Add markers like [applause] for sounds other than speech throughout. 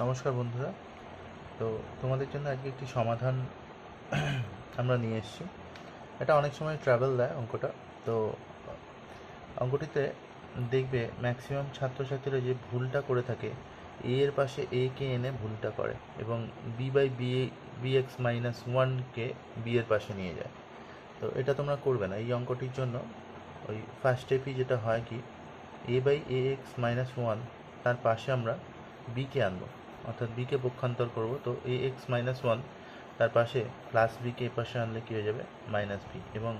নমস্কার বন্ধুরা। তো তোমাদের জন্য আজকে একটি সমাধান [clears throat] আমরা নিয়ে এসেছি। এটা অনেক সময় ট্রাভেল দেয় অঙ্কটা। তো অঙ্কটিতে দেখবে ম্যাক্সিমাম ছাত্রছাত্রীরা যে ভুলটা করে থাকে এ এর পাশে এ কে এনে ভুলটা করে এবং b by b b x minus ওয়ানকে বি এর পাশে নিয়ে যায়। তো এটা তোমরা করবে না। এই অঙ্কটির জন্য ওই ফার্স্ট স্টেপই যেটা হয় কি a by a x minus one তার পাশে আমরা বিকে আনব। অর্থাৎ বিকে পক্ষান্তর করব, তো এ এক্স মাইনাস ওয়ান তার পাশে প্লাস বিকে এ পাশে আনলে কী হয়ে যাবে? মাইনাস বি এবং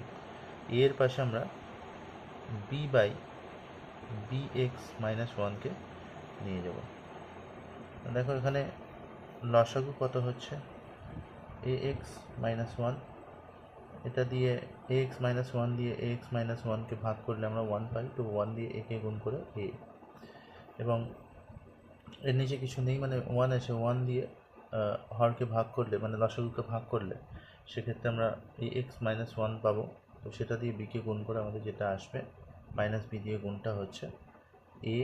এ এর পাশে আমরা b by b x minus ওয়ানকে নিয়ে যাব। দেখো এখানে লসাগু কত হচ্ছে? এ এক্স মাইনাস ওয়ান এটা দিয়ে এ এক্স মাইনাস ওয়ান দিয়ে এ এক্স মাইনাস ওয়ানকে ভাগ করলে আমরা ওয়ান পাই, তো ওয়ান দিয়ে একে গুণ করে এ এবং এর নিচে কিছু নেই মানে ওয়ান আছে ওয়ান দিয়ে হরকে ভাগ করলে মানে লসাগুকে ভাগ করলে, সেক্ষেত্রে আমরা এই এক্স মাইনাস ওয়ান পাবো। তো সেটা দিয়ে বিকে গুণ করে আমাদের যেটা আসবে মাইনাস বি দিয়ে গুণটা হচ্ছে এ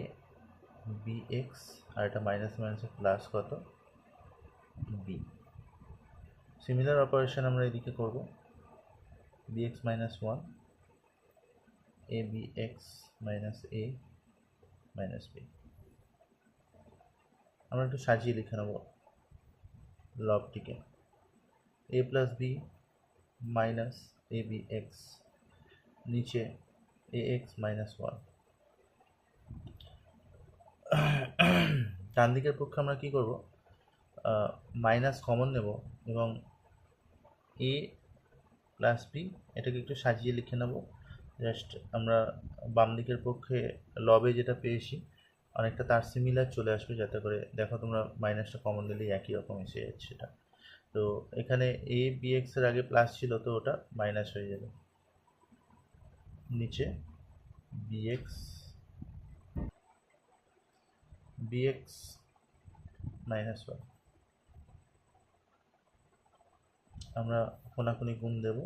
বি এক্স আর এটা মাইনাস মাইনাসে প্লাস কত? বি সিমিলার অপারেশন আমরা এদিকে করব। B x minus one a b x minus a minus b আমরা একটু সাজিয়ে লিখে নেব লবটিকে a plus b minus a b x নিচে এ এক্স মাইনাস ওয়ান ডান দিকের পক্ষে আমরা কী করব? মাইনাস কমন নেব এবং এ প্লাস বি এটাকে একটু সাজিয়ে লিখে নেব। জাস্ট আমরা বাম দিকের পক্ষে লবে যেটা পেয়েছি অনেকটা তার সিমিলার চলে আসবে যাতে করে দেখো তোমরা মাইনাসটা কমন নিলেই একই রকম এসে যাচ্ছে সেটা। তো এখানে এ বি এক্সের আগে প্লাস ছিল তো ওটা মাইনাস হয়ে যাবে। নিচে b x b x minus one আমরা কোনাকুনি গুণ দেব।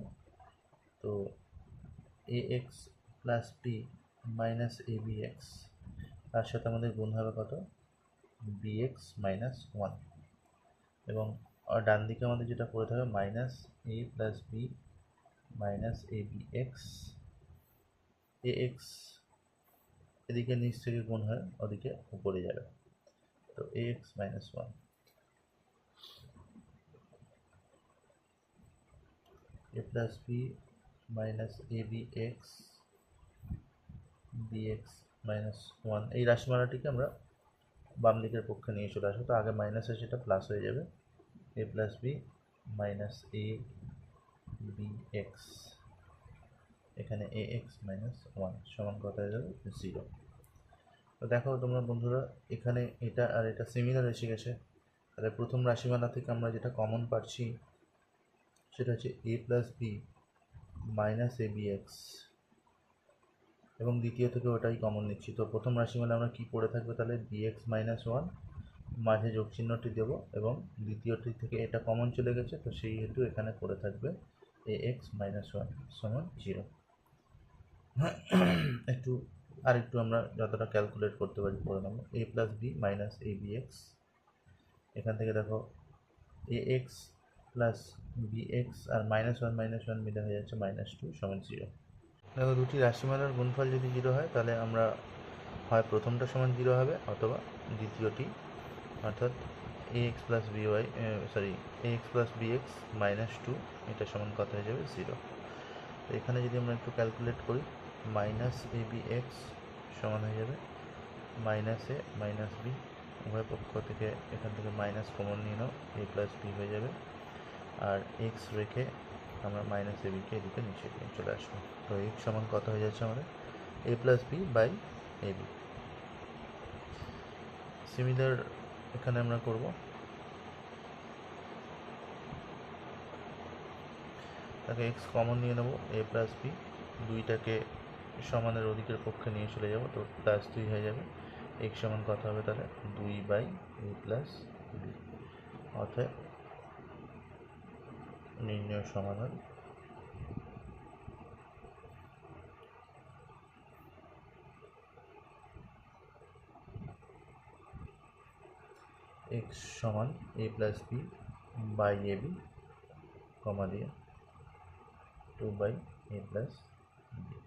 তো a x plus b minus a b x তার সাথে আমাদের গুণ হবে কত? বি এক্স মাইনাস ওয়ান এবং ডান দিকে আমাদের যেটা পড়ে থাকবে minus a plus b minus a b x a x এদিকে নিচ থেকে গুণ হয়, ওদিকে উপরে যাবে। তো a x minus one a plus b minus a b x b x minus one এই রাশিমালাটিকে আমরা বাম দিকের পক্ষে নিয়ে চলে আসব। তো আগে মাইনাস আছে সেটা প্লাস হয়ে যাবে। A plus b minus a b x এখানে এ এক্স মাইনাস ওয়ান সমান কত হয়ে যাবে? জিরো তো দেখো তোমরা বন্ধুরা, এখানে এটা আর এটা সিমিলার এসে গেছে। তাহলে প্রথম রাশিমালা থেকে আমরা যেটা কমন পাচ্ছি সেটা হচ্ছে a plus b minus a b x এবং দ্বিতীয় থেকে ওটাই কমন নিচ্ছি। তো প্রথম রাশিমালা আমরা কি পড়ে থাকবে তাহলে? বি এক্স মাইনাস ওয়ান মাঝে যোগ চিহ্নটি দেব এবং দ্বিতীয়টি থেকে এটা কমন চলে গেছে, তো সেই হেতু এখানে পড়ে থাকবে এ এক্স মাইনাস ওয়ান সমান জিরো একটু আর একটু আমরা যতটা ক্যালকুলেট করতে পারি করে নেব। A plus b minus a b x এখান থেকে দেখো a x plus b x R minus one minus one মিলে হয়ে যাচ্ছে মাইনাস টু সমান জিরো দেখো দুটি রাশিমালার গুণফল যদি জিরো হয়, তাহলে আমরা হয় প্রথমটা সমান জিরো হবে অথবা দ্বিতীয়টি, অর্থাৎ a x plus b y sorry a x plus b x minus two এটা সমান কত হয়ে যাবে? জিরো তো এখানে যদি আমরা একটু ক্যালকুলেট করি মাইনাস এ বি এক্স সমান হয়ে যাবে মাইনাস এ মাইনাস বি উভয় পক্ষ থেকে এখান থেকে মাইনাস কমন নিয়ে নাও এ প্লাস বি হয়ে যাবে, আর এক্স রেখে আমরা মাইনাস এ বিকে এদিকে নিচে নিয়ে চলে আসব। তো এক্স সমান কত হয়ে যাচ্ছে আমাদের? A plus b by a b similar এখানে আমরা করব। তাকে এক্স কমন নিয়ে নেব এ প্লাস বি দুইটাকে সমানের অধিকের পক্ষে নিয়ে চলে যাব, তো প্লাস দুই হয়ে যাবে। এক্স সমান কত হবে তাহলে? দুই বাই এ প্লাস বি অর্থাৎ নির্ণয় সমাধান। এক্স সমান a plus b by a b comma দিয়ে two by a plus b